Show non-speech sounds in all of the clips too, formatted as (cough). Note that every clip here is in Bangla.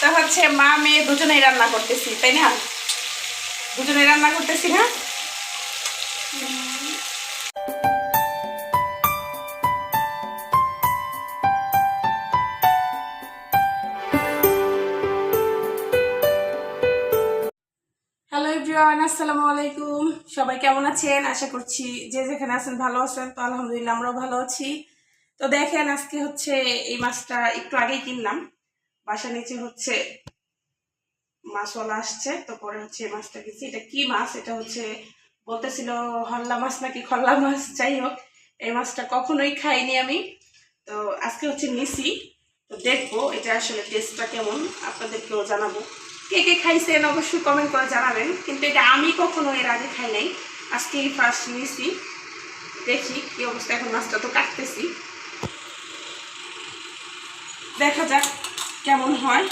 তো হচ্ছে মা, মেয়ে দুজনেই রান্না করতেছি, তাই না? দুজনেই রান্না করতেছি না? আসসালামু আলাইকুম। সবাই কেমন আছেন? আশা করছি যে যেখানে আছেন ভালো আছেন, তো আলহামদুলিল্লাহ আমরাও ভালো আছি। তো দেখেন, আজকে হচ্ছে এই মাছটা একটু আগেই কিনলাম। বাসা নিচে হচ্ছে মাছওয়ালা আসছে, তো পরে হচ্ছে মাছটা কিনছি। এটা কি মাছ? এটা হচ্ছে বলতেছিল হল্লা মাছ নাকি খল্লা মাছ? যাই হোক, এই মাছটা কখনোই খাইনি আমি। তো আজকে হচ্ছে নিছি। তো দেখব এটা আসলে টেস্টটা কেমন, আপনাদেরকেও জানাব। কে কে খাইছেন অবশ্যই কমেন্ট করে জানাবেন। কিন্তু এটা আমি কখনো এর আগে খাই নাই। আজকেই ফার্স্ট নিছি। দেখি কি অবস্থা, এখন মাছটা তো কাটতেছি। দেখা যাক। কেমন হয়?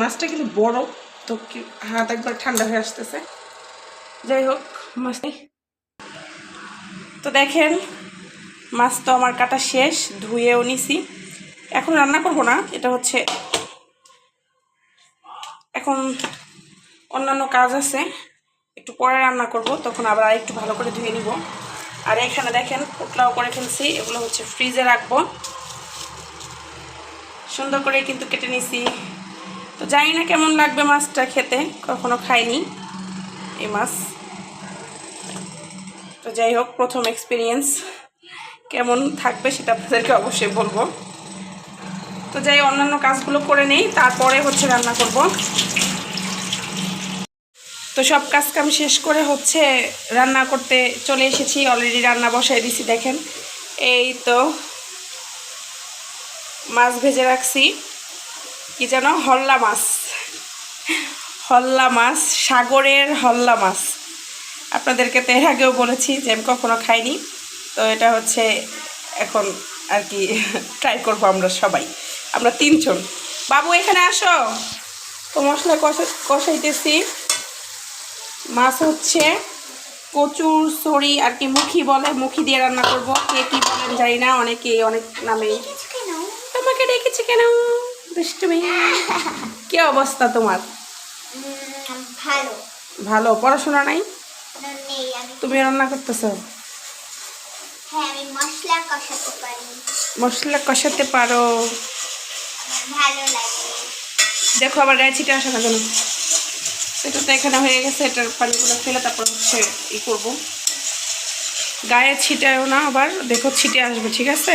মাছটা কিন্তু বড়, তো কি হাত একবার ঠান্ডা হয়ে আসতেছে। যাই হোক মাছটি তো দেখেন, মাছ তো আমার কাটা শেষ, ধুয়েও নিছি। এখন রান্না করব না, এটা হচ্ছে এখন অন্যান্য কাজ আছে, একটু পরে রান্না করব, তখন আবার একটু ভালো করে ধুয়ে নিব। আর এখানে দেখেন, পোটলাও করে ফেলছি। এগুলো হচ্ছে ফ্রিজে রাখব। সুন্দর করে কিন্তু কেটে নিছি। তো জানি না কেমন লাগবে মাছটা খেতে, কখনো খাইনি এই মাছ। তো যাই হোক, প্রথম এক্সপিরিয়েন্স কেমন থাকবে সেটা আপনাদেরকে অবশ্যই বলব। তো যাই, অন্যান্য কাজগুলো করে নেই, তারপরে হচ্ছে রান্না করব। তো সব কাজ কাম শেষ করে হচ্ছে রান্না করতে চলে এসেছি। অলরেডি রান্না বসাই দিছি, দেখেন। এই তো মাছ ভেজে রাখছি। কি যেন? হল্লা মাছ। হল্লা মাছ, সাগরের হল্লা মাছ। আপনাদেরকে তো এর আগেও বলেছি যে আমি কখনো খাইনি। তো এটা হচ্ছে এখন আর কি (laughs) ট্রাই করব আমরা সবাই। আমরা তিনজন। বাবু, এখানে আসো। তো মশলা কষা, কষাইতেছি। মাছ হচ্ছে কচুর সরি আর কি মুখি বলে মুখি দিয়ে রান্না করব। কে কি বলেন জানি না অনেকে অনেক নামে। তোমাকে ডেকেছে কেন? দুষ্টুমি। কি অবস্থা তোমার? ভালো। ভালো পড়াশোনা নাই? তুমি রান্না করতেছো? মশলা কষাতে পারি। দেখো আবার গায়ে ছিটে আসে না কেন? সেটা তো এখানে হয়ে গেছে, এটার পানিগুলো ফেলে তারপর হচ্ছে ই করব। গায়ে ছিটাও না, আবার দেখো ছিটে আসবে, ঠিক আছে?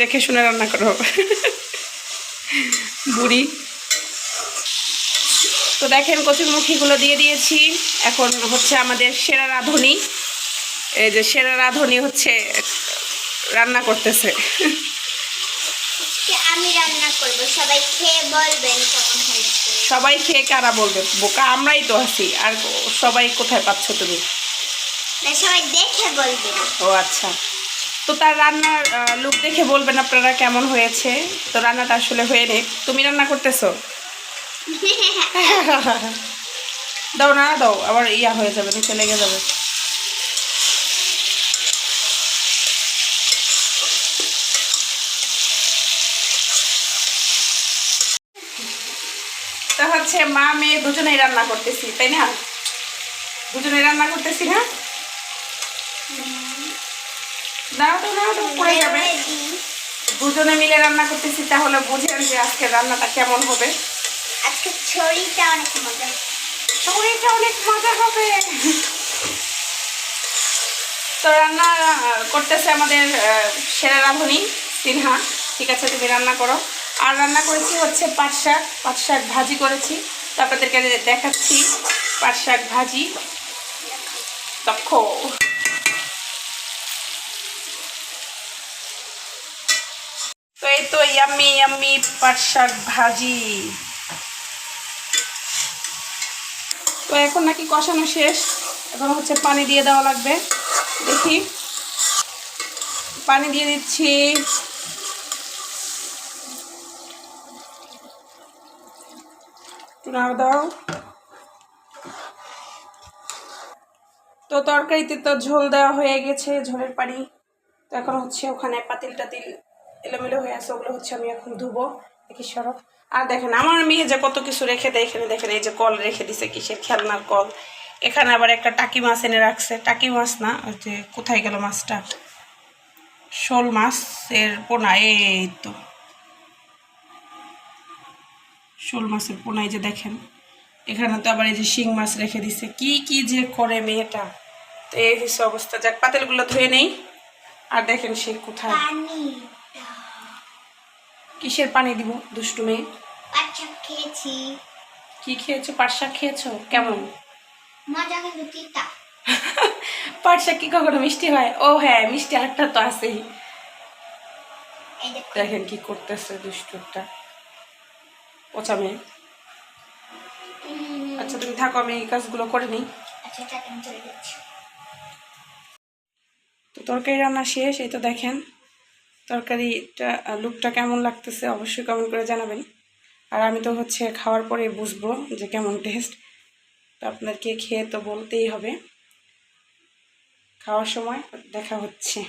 দেখে শুনে রান্না করো বুড়ি। তো দেখেন, কচুরমুখীগুলো দিয়ে দিয়েছি। এখন হচ্ছে আমাদের সেরা রাঁধুনি। এই যে সেরা রাঁধুনি হচ্ছে, রান্না করতেছে। আজকে আমি রান্না করব। সবাই খেয়ে বলবেন কেমন হয়েছে। সবাই খেয়ে কারা বলবে? বোকা আমরাই তো আছি। আর সবাই কোথায় পাচ্ছ তুমি? না সবাই দেখে বলবেন। ও আচ্ছা। তো তার রান্নার লুক দেখে বলবেন আপনারা কেমন হয়েছে? তো রান্নাটা আসলে হয়ে নেই। তুমি রান্না করতেছো? (laughs) দাও না দাও। আবার ইয়া হয়ে যাবে নিচে লেগে যাবে তা হচ্ছে মা মেয়ে দুজনেই রান্না করতেছি তাই না? দুজনেই রান্না করতেছি না দাও তো দাও তো পড়ে যাবে। দুজনে মিলে রান্না করতেছি তাহলে বুঝেন যে আজকে রান্নাটা কেমন হবে। আজকে ছড়িটা অনেক মজা। শরীরটা অনেক মজা হবে। তো রান্না করতেছে আমাদের সেরা রাঁধুনি সিনহা। ঠিক আছে তুমি রান্না করো। আর রান্না করেছি হচ্ছে পাট শাক পাট শাক ভাজি করেছি। তো আপনাদেরকে দেখাচ্ছি, পাট শাক ভাজি। দক্ষ। তো এই তো ইয়াম্মি ইয়াম্মি পাট শাক ভাজি। তো এখন নাকি কষানো শেষ। এখন হচ্ছে পানি দিয়ে দেওয়া লাগবে। দেখি। পানি দিয়ে দিচ্ছি। একটু নাড়া দাও। তো তরকারিতে তো ঝোল দেওয়া হয়ে গেছে, ঝোলের পানি। তো এখন হচ্ছে ওখানে পাতিল টাতিল এলোমেলো হয়ে আছে, ওগুলো হচ্ছে আমি এখন ধুবো। দেখি সরব। আর দেখেন, আমার মেয়ে যে কত কিছু রেখে দেয় এখানে, দেখেন, এই যে কল রেখে দিছে কিসের খেলনার কল। এখানে আবার একটা টাকি মাছ এনে রাখছে। টাকি মাছ না যে কোথায় গেল মাছটা? শোল মাছের পোনা, এই তো। শোল মাছের পোনায় যে দেখেন। এখানে তো আবার এই যে শিং মাছ রেখে দিছে। কি কি যে করে মেয়েটা। তো এই হচ্ছে অবস্থা। যাক, পাতিলগুলো ধুয়ে নেই। আর দেখেন সে কোথায়। কিসের পানি দিব, দুষ্টু মেয়ে? খেয়েছি কি খেয়েছো? পাট শাক খেয়েছো? কেমন? মজা কিন্তু তিতা পাট শাক কি কখনো মিষ্টি হয়? ও হ্যাঁ মিষ্টি আরেকটা তো আছেই। দেখেন কি করতেছে দুষ্টুটা। পচা মেয়ে আচ্ছা তুমি থাকো আমি এই কাজগুলো করে নিই। আচ্ছা তো তরকারি রান্না শেষ এই তো দেখেন তরকারিটা লুকটা কেমন লাগতেছে অবশ্যই কমেন্ট করে জানাবেন। আর আমি তো হচ্ছে খাওয়ার পরে বুঝব যে কেমন টেস্ট তো আপনাদেরকে খেয়ে তো বলতেই হবে। খাওয়ার সময় দেখা হচ্ছে।